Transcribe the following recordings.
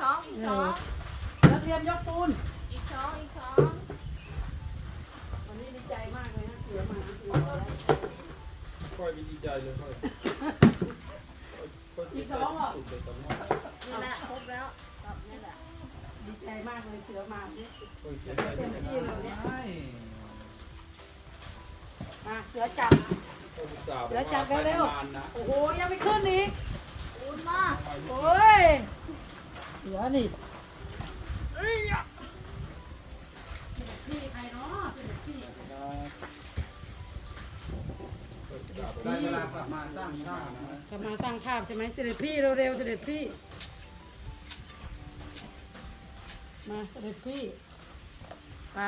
สองอีกสองแล้วเตรียมยกปูน อีกสองอีกสองวันนี้ดีใจมากเลยนะเสือมาเสือมาค่อยมีดีใจเลยค่อยอีกสองเหรอสุดเลยตอนนี้นี่แหละครบแล้วครับนี่แหละดีใจมากเลยเสือมาเนี่ยค่อยเสียใจเต็มเลยที่เลยเนี่ยใช่มาเสือจับค่อยศึกษาเดี๋ยวจับเร็วๆนานนะโอ้โหยังไม่ขึ้นอีกอุ่นมากโอ้ย เสือนี่พี่ใครเนาะเสด็จพี่ได้เวลากลับมาสร้างภาพนะกลับมาสร้างภาพใช่ไหมเสด็จพี่เร็วๆเสด็จพี่ มาเสด็จพี่ ไป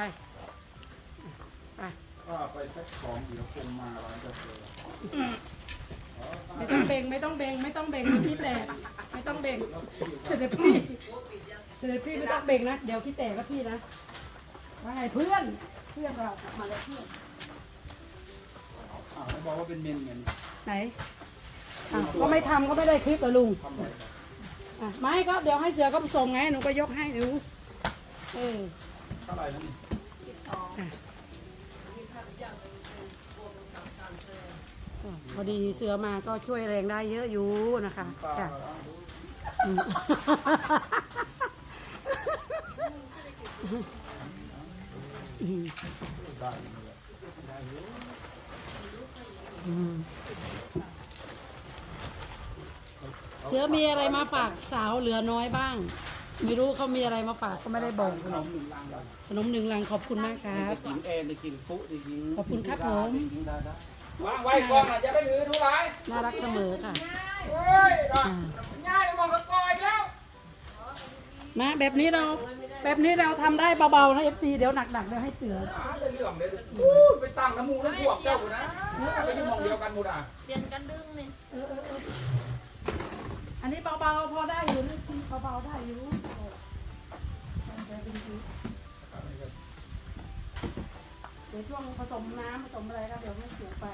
ไปถ้าไปแพ็คของเดี๋ยวคงมาร้านกาแฟไม่ต้องเบ่งไม่ต้องเบ่งไม่ต้องเบ่งเดี๋ยวพี่แตก ไม่ต้องเบ่งเสด็จพี่เสด็จพี่ไม่ต้องเบ่งนะ เดี๋ยวพี่แตกก็พี่นะว่าไงเพื่อนเพื่อนเรากลับมาแล้วเพื่อนอ้าวแล้วบอกว่าเป็นเมนไงนี่ไหนอะก็ไม่ทำก็ไม่ได้คลิปเหรอลุงทำอะไรนะอะไม่ก็เดี๋ยวให้เสือก็ส่งไงหนูก็ยกให้ดูเออเท่าไหร่นะนี่ก็พอดีเสือมาก็ช่วยแรงได้เยอะอยู่นะคะป้าจ้ะ เอาดูอืมอืม ได้เลยได้อยู่อืมเสือมีอะไรมาฝากสาวเหลือน้อยบ้าง ไม่รู้เขามีอะไรมาฝากก็ไม่ได้บอกขนมหนึ่งลังเลยขนมหนึ่งลังขอบคุณมากครับกินเองได้กินปุ๊ได้กินขอบคุณครับผมกินได้ได้วางไว้ก่อนนะอย่าไปถือทุไรน่ารักเสมอค่ะเฮ้ยนะอ่าง่ายไปมองกระกอยแล้ว นะแบบนี้เราแบบนี้เราทำได้เบาๆนะเอฟซีเดี๋ยวหนักๆเดี๋ยวให้เสือหาได้เรื่องเลยอู้ไปตั้งน้ำมูกน้ำพวกเจ้านะไปอยืมมองเดียวกันหมดอะเปลี่ยนกันดึงนี่เออเออเอออันนี้เบาๆพอได้อยู่นะเบาๆได้อยู่เดี๋ยวช่วงผสมน้ำผสมอะไรก็เดี๋ยวไม่สูงไป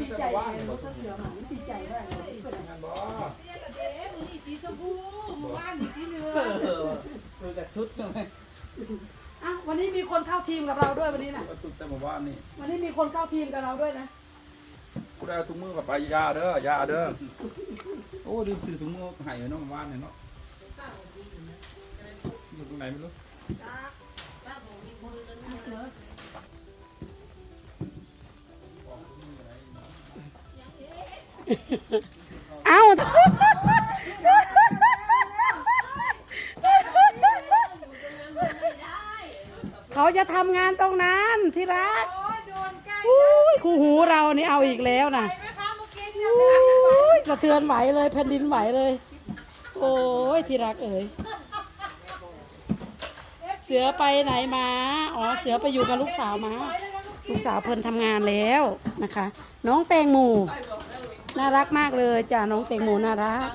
ดีใจเลยรู้สึกเสือหมันดีใจด้วยเลยเป็นไงงานบ่เอ๊ะนี่สีชมพูมื่อวานสีเหลืองเออคือแต่ชุดใช่ไหมอะวันนี้มีคนเข้าทีมกับเราด้วยวันนี้นะก็ชุดแต่หมู่บ้านนี่วันนี้มีคนเข้าทีมกับเราด้วยนะกูได้เอาถุงมือกับไปยาเด้อยาเด้อโอ้ลืมซื้อถุงมือให้ไว้น้องบ้านเนี่ยเนาะอยู่ตรงไหนไม่รู้เอ้าเขาจะทำงานตรงนั้นที่รักอุ้ยคู่หูเรานี่เอาอีกแล้วนะอุ้ยสะเทือนไหวเลยแผ่นดินไหวเลย โอ้ยที่รักเอ๋ยเสือไปไหนมา อ๋อ เสือไปอยู่กับลูกสาวมา ลูกสาวเพิ่นทำงานแล้วนะคะ น้องแตงโม น่ารักมากเลยจ้ะน้องแตงโมน่ารัก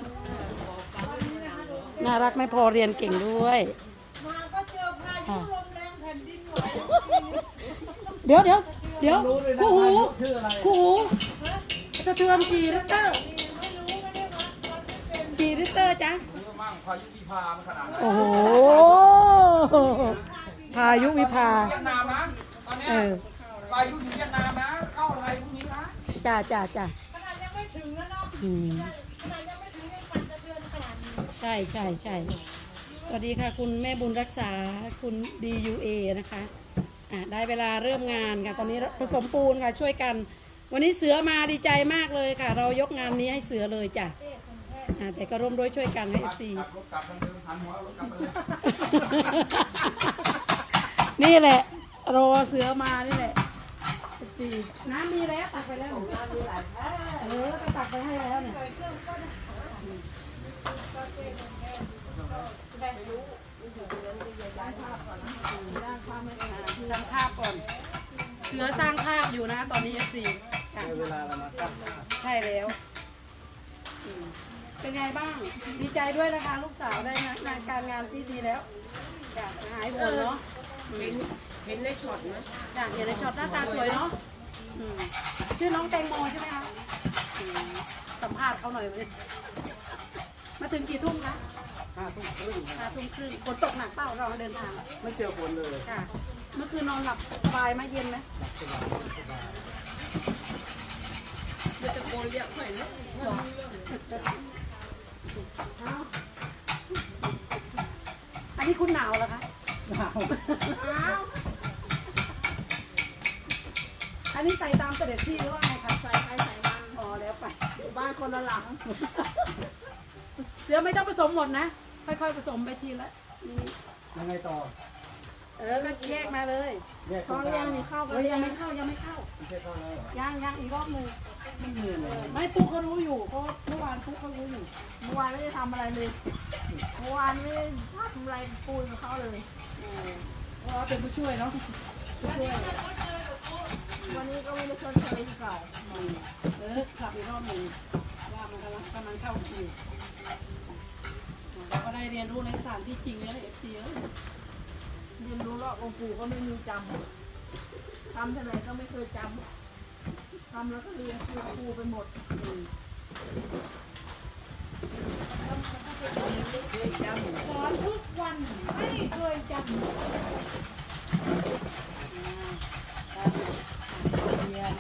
น่ารักไม่พอเรียนเก่งด้วยมาก็เจอพายุลมแรงแผ่นดินไหวเดี๋ยวเดี๋ยวเดี๋ยวคู่หูชื่ออะไรคู่หูสะเทือนกี่ลิตรกี่ลิตรจ๊ะนี่ก็มั่งพายุที่พามันขนาดนั้นโอ้โหพายุวิภาเวียดนามนะตอนเนี้ยเออพายุอยู่เวียดนามนะเข้าไทยพรุ่งนี้นะจ้าจ้าจ้า ขนาดยังไม่ถึงนะเนาะอืมขนาดยังไม่ถึงยังปั่นสะเทือนขนาดนี้ใช่ใช่ใช่สวัสดีค่ะ คุณแม่บุญรักษาคุณ DUA นะคะอะได้เวลาเริ่มงานค่ะ ตอนนี้ผสมปูนค่ะช่วยกัน วันนี้เสือมาดีใจมากเลยค่ะ เรายกงานนี้ให้เสือเลยจ้ะอะแต่ก็ร่วมด้วยช่วยกันให้ FC ขับรถกลับทางเดิมหันหัวรถกลับไปเลยนี่แหละรอเสือมานี่แหละจีน้ำมีแล้วตักไปแล้วน้ำมีหลายเออก็ตักไป ให้แล้วเนี่ยสร้างภาพก่อน เสือสร้างภาพอยู่นะ ตอนนี้เอฟซีค่ะเวลาเรามาสร้างใช่แล้วอืมเป็นไงบ้าง ดีใจด้วยนะคะลูกสาวได้งานงานการงานที่ดีแล้วจ้ะหายห่วงเนาะเห็นเห็นในช็อตไหมจ้ะเห็นในช็อตหน้าตาสวยเนาะอืมชื่อน้องแตงโมใช่ไหมคะอืม สัมภาษณ์เขาหน่อยเลยมาถึงกี่ทุ่มคะห้าทุ่มครึ่งห้าทุ่มครึ่งฝนตกหนักเปล่าเราเดินทางไม่เจอฝนเลยค่ะ เมื่อคืนนอนหลับสบายไหมเย็นไหมสบายสบายเดี๋ยวตะโกนเรียกหน่อยนะอันนี้คุณหนาวเหรอคะหนาวอันนี้ใส่ตามเสด็จพี่หรือว่าไงคะใส่ไปใส่มันอ๋อ แล้วไปบ้านคนละหลังเสือไม่ต้องผสมหมดนะ ค่อยๆผสมไปทีละนี่ยังไงต่อเออก็แยกมาเลยแยกตอนแรกนี่เข้าไปเฮ้ยยังไม่เข้ายังไม่เข้า ไม่ใช่เข้าแล้วเหรอยังยังอีกรอบหนึ่งไม่เหนื่อยเลยไม่ปุ๊กเขารู้อยู่เพราะว่าเมื่อวานปุ๊กเขารู้อยู่ เมื่อวานไม่ได้ทำอะไรเลยเมื่อวานไม่ได้ทำอะไรปูนกับเขาเลยเออเพราะว่าเป็นผู้ช่วยเนาะผู้ช่วย วันนี้ก็ไม่ได้ชดเชยที่เก่าเออขับอีกรอบหนึ่งว่ามันกำลังกำลังเข้าคิวเราก็ได้เรียนรู้ในสถานที่จริงเลยเอฟซีเออเรียนรู้แล้วองค์ปู่ก็ไม่มีจำทำเท่ไหร่ก็ไม่เคยจำทำแล้วก็เรียนครูครูไปหมดอืมสอนทุกวันไม่เคยจำ เรียน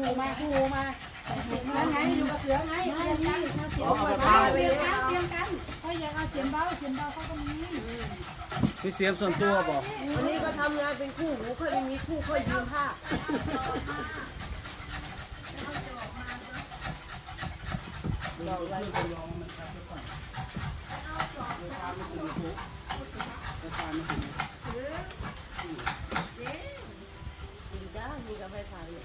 คู่มาคูมานั่นไงอยู่กับเสือไงเตรียนกันเอาเอาไปเตรียนกันเตรียนกันถ้าอยากเอาเขียนเบาเขียนเบาเขาก็มีพี่เสียมส่วนตัวบอกวันนี้ก็ทำงานเป็นคู่หูค่อยไม่มีคู่ค่อยยืมผ้าเราไล่ไปลองมันครับก่อนเดี๋ยวพาไม่ถึงทุกเดี๋ยวพาไม่ถึงเจริงจ้ามีกาแฟขายเนี่ย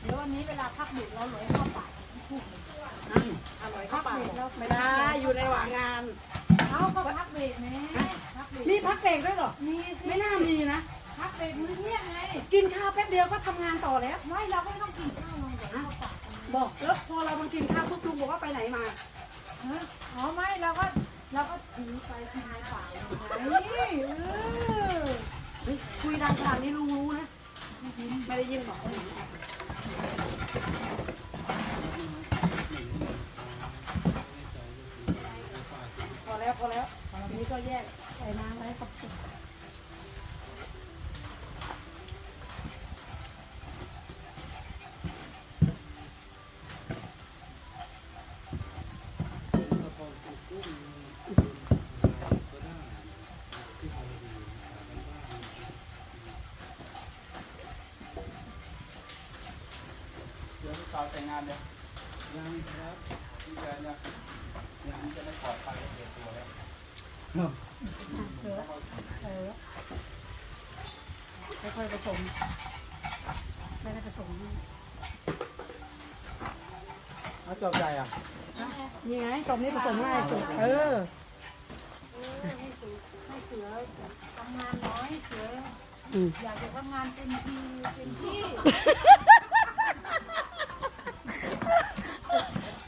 เดี๋ยววั นนี้เวลาพักดึกเราหลงเข้าป่าอร่อยเข้าไปไม่ได้อยู่ในหว่างงานเขาก็พักเบรกแม่พักเบรกนี่พักเบรกด้วยเหรอมีสิไม่น่ามีนะ พักเบรกมื้อเที่ยงไง กินข้าวแป๊บเดียวก็ทำงานต่อแล้ว ไม่เราก็ไม่ต้องกินข้าวเลยเดี๋ยวเข้าป่าบอกแล้วพอเรามากินข้าวปุ๊บลุงบอกว่าไปไหนมาฮะอ๋อไม่เราก็เราก็ถือไปที่ในป่าเลยเออเฮ้ยคุยดังขนาดนี้ลุงรู้นะไม่ได้ยินบอก ก็แยกใส่น้ำไว้ครับเดี๋ยวสาวแต่งงานเนี่ยวยังครับ พี่แกเนี่ยยังจะไม่ปลอดภัยเสียตัวแล้ว เสือเออค่อยๆผสมไม่ได้ผสมเอาจอบใจอะนี่ไงกล่องนี้ผสมง่ายสุด เออให้เสือทำงานน้อยเสืออืมอยากจะทำงานเต็มทีเต็มที่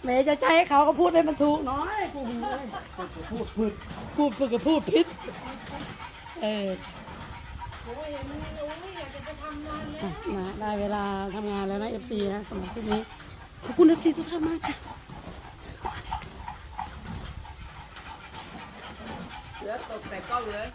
แม่จะใจให้เขาก็พูดให้มันถูกน้อยกูเลยพูดพูดพูดพูดกับพูดพิษเออโอ้ยอย่างนี้โอ้ยอยากจะไปทำงานแล้วนะได้เวลาทำงานแล้วนะ FC นะสำหรับคลิปนี้ขอบคุณ FC ทุกท่านมากค่ะเหลือตกแต่กล้องเลย